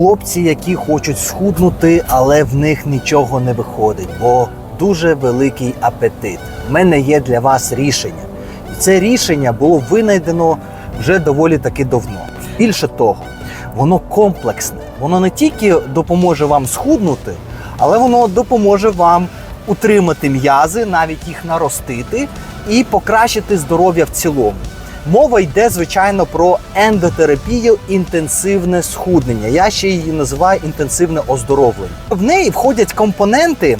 Хлопці, які хочуть схуднути, але в них нічого не виходить, бо дуже великий апетит. У мене є для вас рішення. І це рішення було винайдено вже доволі таки давно. Більше того, воно комплексне. Воно не тільки допоможе вам схуднути, але воно допоможе вам утримати м'язи, навіть їх наростити і покращити здоров'я в цілому. Мова йде, звичайно, про ендотерапію інтенсивне схуднення. Я ще її називаю інтенсивне оздоровлення. В неї входять компоненти,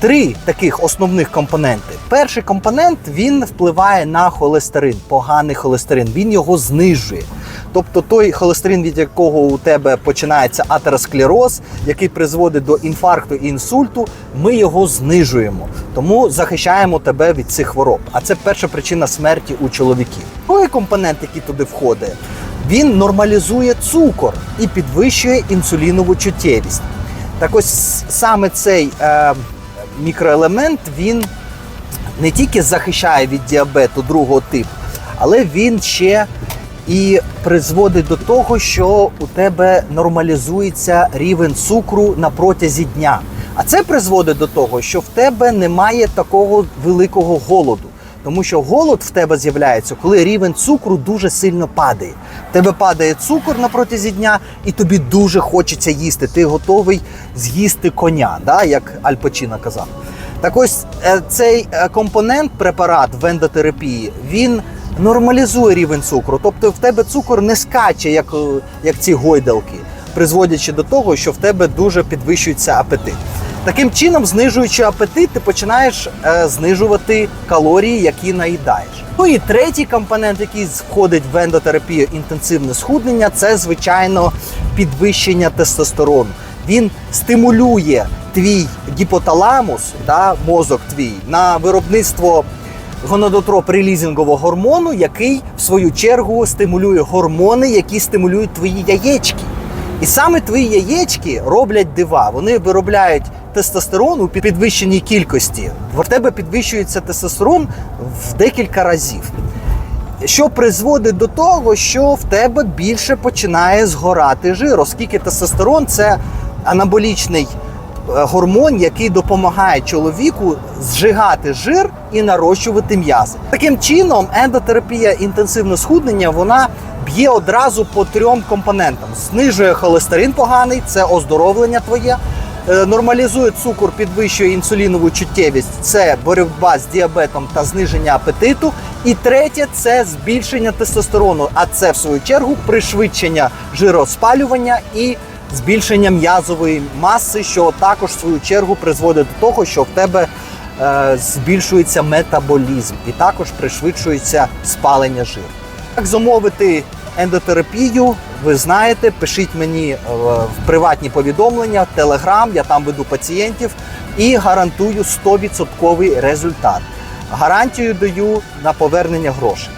три таких основних компоненти. Перший компонент він впливає на холестерин, поганий холестерин. Він його знижує. Тобто той холестерин, від якого у тебе починається атеросклероз, який призводить до інфаркту і інсульту, ми його знижуємо. Тому захищаємо тебе від цих хвороб. А це перша причина смерті у чоловіків. Другий компонент, який туди входить, він нормалізує цукор і підвищує інсулінову чуттєвість. Так ось саме цей е, мікроелемент він не тільки захищає від діабету другого типу, але він ще і призводить до того, що у тебе нормалізується рівень цукру на протязі дня. А це призводить до того, що в тебе немає такого великого голоду. Тому що голод в тебе з'являється, коли рівень цукру дуже сильно падає. В тебе падає цукор на протязі дня, і тобі дуже хочеться їсти. Ти готовий з'їсти коня, да, як Аль Пачіно казав. Так ось е, цей е, компонент, препарат в ендотерапії, він нормалізує рівень цукру. Тобто в тебе цукор не скаче, як, е, як ці гойдалки, призводячи до того, що в тебе дуже підвищується апетит. Таким чином, знижуючи апетит, ти починаєш е, знижувати калорії, які наїдаєш. Ну і третій компонент, який входить в ендотерапію інтенсивне схуднення, це звичайно підвищення тестостерону. Він стимулює твій гіпоталамус, да, мозок твій, на виробництво гонадотроп-релізингового гормону, який в свою чергу стимулює гормони, які стимулюють твої яєчки. І саме твої яєчки роблять дива. Вони виробляють тестостерон у підвищеній кількості. В тебе підвищується тестостерон в декілька разів. Що призводить до того, що в тебе більше починає згорати жир, оскільки тестостерон це анаболічний гормон, який допомагає чоловіку зжигати жир і нарощувати м'язи. Таким чином, ендотерапія інтенсивне схуднення вона б'є одразу по трьом компонентам: знижує холестерин поганий, це оздоровлення твоє. е, Нормалізує цукор, підвищує інсулінову чуттєвість, це боротьба з діабетом та зниження апетиту. І третє це збільшення тестостерону, а це в свою чергу пришвидшення жироспалювання і збільшення м'язової маси, що також в свою чергу призводить до того, що в тебе е, збільшується метаболізм і також пришвидшується спалення жиру. Як замовити ендотерапію, ви знаєте, пишіть мені е, в приватні повідомлення, Телеграм, я там веду пацієнтів і гарантую 100% результат. Гарантію даю на повернення грошей.